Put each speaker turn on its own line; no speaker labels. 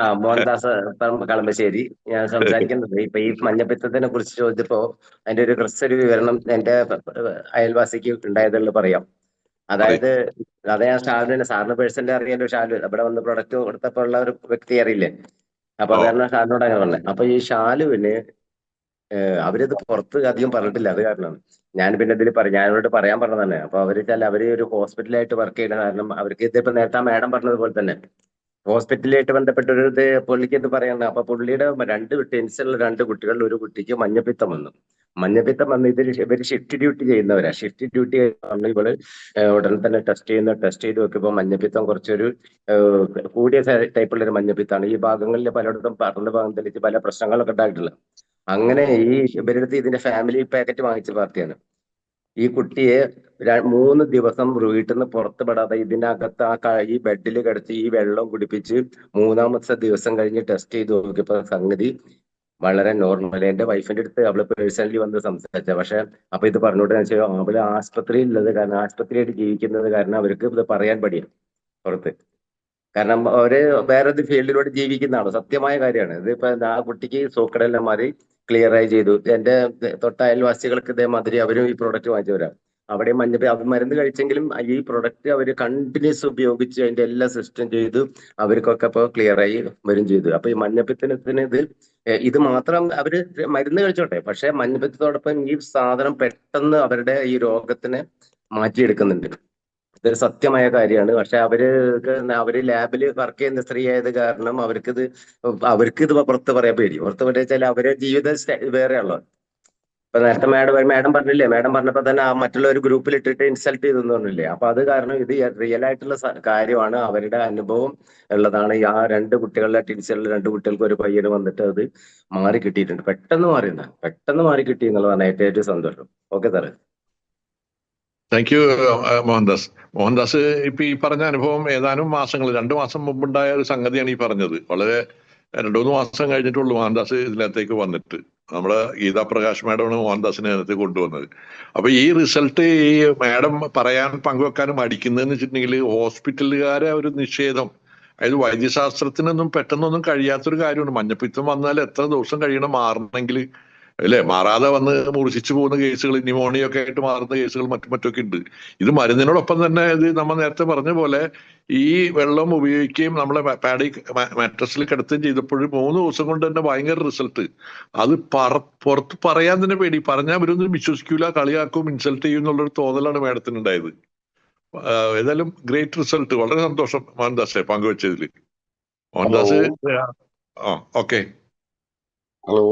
ആ മോഹൻദാസ് കളമ്പശ്ശേരി ഞാൻ സംസാരിക്കുന്നത് ഇപ്പൊ ഈ മഞ്ഞപ്പിത്തത്തിനെ കുറിച്ച് ചോദിച്ചപ്പോ അതിന്റെ ഒരു ഒരു വിവരണം എന്റെ അയൽവാസിക്ക് ഉണ്ടായതുള്ള പറയാം. അതായത് അത് ഞാൻ ഷാലുവിനെ സാറിന് പേഴ്സണലി അറിയാലോ ഷാലു അവിടെ വന്ന് പ്രൊഡക്റ്റ് കൊടുത്തപ്പോ ഉള്ള ഒരു വ്യക്തി അറിയില്ലേ? അപ്പൊ
അതുകാരണം
കാരണം ഷാലിനോട് അങ്ങനെ പറഞ്ഞത് അപ്പൊ ഈ ഷാലുവിന് അവരത് അവരിത് പുറത്ത് അധികം പറഞ്ഞിട്ടില്ല. അത് കാരണം ഞാൻ പിന്നെ ഇതിൽ പറയും ഞാനോട് പറയാൻ പറഞ്ഞതന്നെ അപ്പൊ അവർ വെച്ചാൽ അവർ ഒരു ഹോസ്പിറ്റലായിട്ട് വർക്ക് ചെയ്യുന്ന കാരണം അവർക്ക് ഇതിപ്പോ നേരത്തെ ആ മാഡം പറഞ്ഞതുപോലെ തന്നെ. ഹോസ്പിറ്റലായിട്ട് ബന്ധപ്പെട്ട ഒരു ഇത് പുള്ളിക്ക് പറയണം അപ്പൊ പുള്ളിയുടെ രണ്ട് ടെൻസിലുള്ള രണ്ട് കുട്ടികളിൽ ഒരു കുട്ടിക്ക് മഞ്ഞപ്പിത്തം വന്നു. മഞ്ഞപ്പിത്തം വന്ന് ഇതിൽ ഇവർ ഷിഫ്റ്റ് ഡ്യൂട്ടി ചെയ്യുന്നവരാ. ഷിഫ്റ്റ് ഡ്യൂട്ടി ഇവൾ ഉടനെ തന്നെ ടെസ്റ്റ് ചെയ്യുന്ന ടെസ്റ്റ് ചെയ്ത് നോക്കിയപ്പോൾ മഞ്ഞപ്പിത്തം കുറച്ചൊരു കൂടിയ ടൈപ്പുള്ള ഒരു മഞ്ഞപ്പിത്തമാണ് ഈ ഭാഗങ്ങളിൽ പലയിടത്തും പറഞ്ഞ ഭാഗം തെളിച്ച് പല പ്രശ്നങ്ങളൊക്കെ ഉണ്ടായിട്ടുള്ളത് അങ്ങനെ ഈ ഇവരുടെ ഇതിന്റെ ഫാമിലി പാക്കറ്റ് വാങ്ങിച്ച പാർട്ടിയാണ്. ഈ കുട്ടിയെ മൂന്ന് ദിവസം വീട്ടിൽ നിന്ന് പുറത്തുപെടാതെ ഇതിനകത്ത് ആ ഈ ബെഡിൽ കിടത്തി ഈ വെള്ളം കുടിപ്പിച്ച് മൂന്നാമത്തെ ദിവസം കഴിഞ്ഞ് ടെസ്റ്റ് ചെയ്ത് നോക്കിയപ്പോ സംഗതി വളരെ നോർമൽ എന്റെ വൈഫിന്റെ അടുത്ത് അവൾ പേഴ്സണലി വന്ന് സംസാരിച്ച. പക്ഷെ അപ്പൊ ഇത് പറഞ്ഞോട്ട് വെച്ചാൽ അവൾ ആസ്പത്രിയിൽ ഉള്ളത് കാരണം ആസ്പത്രിയായിട്ട് ജീവിക്കുന്നത് കാരണം അവർക്ക് ഇത് പറയാൻ പടിയാണ് പുറത്ത്. കാരണം അവർ വേറെ ഫീൽഡിലൂടെ ജീവിക്കുന്നതാണ്. സത്യമായ കാര്യമാണ്. ഇതിപ്പോ ആ കുട്ടിക്ക് സൂക്കടെല്ലാം മാറി ക്ലിയർ ആയി ചെയ്തു. എന്റെ തൊട്ട അയൽവാസികൾക്ക് ഇതേമാതിരി അവരും ഈ പ്രോഡക്റ്റ് വാങ്ങിച്ചവരാണ്. അവിടെ മഞ്ഞപ്പി അവർ മരുന്ന് കഴിച്ചെങ്കിലും ഈ പ്രൊഡക്റ്റ് അവർ കണ്ടിന്യൂസ് ഉപയോഗിച്ച് അതിന്റെ എല്ലാ സിസ്റ്റം ചെയ്തു അവർക്കൊക്കെ ഇപ്പോൾ ക്ലിയർ ആയി വരും ചെയ്തു. അപ്പൊ ഈ മഞ്ഞപ്പിത്തത്തിന് ഇത് ഇത് മാത്രം അവർ മരുന്ന് കഴിച്ചോട്ടെ. പക്ഷെ മഞ്ഞപ്പിത്തത്തോടൊപ്പം ഈ സാധനം പെട്ടെന്ന് അവരുടെ ഈ രോഗത്തിനെ മാറ്റിയെടുക്കുന്നുണ്ട്. ഇതൊരു സത്യമായ കാര്യമാണ്. പക്ഷെ അവർ അവർ ലാബിൽ വർക്ക് ചെയ്യുന്ന സ്ത്രീ ആയത് കാരണം ഇത് അവർക്ക് ഇത് പുറത്ത് പറയാൻ പേടി. പുറത്ത് പറയാ വെച്ചാൽ അവരെ ജീവിത വേറെയാണല്ലോ ഇപ്പൊ നേരത്തെ മാഡം മാഡം പറഞ്ഞില്ലേ? മാഡം പറഞ്ഞപ്പോ തന്നെ ആ മറ്റുള്ള ഒരു ഗ്രൂപ്പിൽ ഇട്ടിട്ട് ഇൻസൾട്ട് ചെയ്തെന്ന് പറഞ്ഞില്ലേ? അപ്പൊ അത് കാരണം ഇത് റിയൽ ആയിട്ടുള്ള കാര്യമാണ്. അവരുടെ അനുഭവം ഉള്ളതാണ്. ആ രണ്ട് കുട്ടികളുടെ ടീച്ചറിൽ രണ്ട് കുട്ടികൾക്ക് ഒരു പയ്യന് വന്നിട്ട് അത് മാറി കിട്ടിയിട്ടുണ്ട്. പെട്ടെന്ന് മാറിയെന്ന പെട്ടെന്ന് മാറി കിട്ടി എന്നുള്ളതാണ് ഏറ്റവും ഏറ്റവും സന്തോഷം. ഓക്കെ സാറേ.
താങ്ക് യു മോഹൻദാസ് മോഹൻദാസ് ഇപ്പൊ ഈ പറഞ്ഞ അനുഭവം ഏതാനും മാസങ്ങൾ രണ്ടു മാസം മുമ്പുണ്ടായ ഒരു സംഗതിയാണ് ഈ പറഞ്ഞത്. വളരെ രണ്ടു മൂന്ന് മാസം കഴിഞ്ഞിട്ടുള്ളൂ മോഹൻദാസ് ഇതിനകത്തേക്ക് വന്നിട്ട്. നമ്മുടെ ഗീതാ പ്രകാശ് മാഡമാണ് മോഹൻദാസിനെ അതിനകത്ത് കൊണ്ടുവന്നത്. അപ്പൊ ഈ റിസൾട്ട് ഈ മാഡം പറയാൻ പങ്കുവെക്കാനും അടിക്കുന്നതെന്ന് വെച്ചിട്ടുണ്ടെങ്കിൽ ഹോസ്പിറ്റലുകാരെ ഒരു നിഷേധം. അതായത് വൈദ്യശാസ്ത്രത്തിനൊന്നും പെട്ടെന്നൊന്നും കഴിയാത്തൊരു കാര്യമാണ്. മഞ്ഞപ്പിത്തം വന്നാൽ എത്ര ദിവസം കഴിയണം മാറണമെങ്കിൽ അല്ലെ? മാറാതെ വന്ന് മൂർച്ഛിച്ചു പോകുന്ന കേസുകൾ ന്യൂമോണിയ ഒക്കെ ആയിട്ട് മാറുന്ന കേസുകൾ മറ്റും മറ്റൊക്കെ ഉണ്ട്. ഇത് മരുന്നിനോടൊപ്പം തന്നെ ഇത് നമ്മൾ നേരത്തെ പറഞ്ഞ പോലെ ഈ വെള്ളം ഉപയോഗിക്കുകയും നമ്മളെ പാഡി മാട്രസിൽ കിടത്തുകയും ചെയ്തപ്പോഴും മൂന്ന് ദിവസം കൊണ്ട് തന്നെ ഭയങ്കര റിസൾട്ട്. അത് പറ പുറത്ത് പറയാൻ തന്നെ പേടി. പറഞ്ഞാൽ അവരൊന്നും വിശ്വസിക്കൂല കളിയാക്കും ഇൻസൾട്ട് ചെയ്യും എന്നുള്ളൊരു തോന്നലാണ് മാഡത്തിന് ഉണ്ടായത് ഏതായാലും ഗ്രേറ്റ് റിസൾട്ട്. വളരെ സന്തോഷം മോഹൻദാസെ പങ്കുവച്ചതിൽ. മോഹൻദാസ്? ആ ഓക്കെ.
ഹലോ.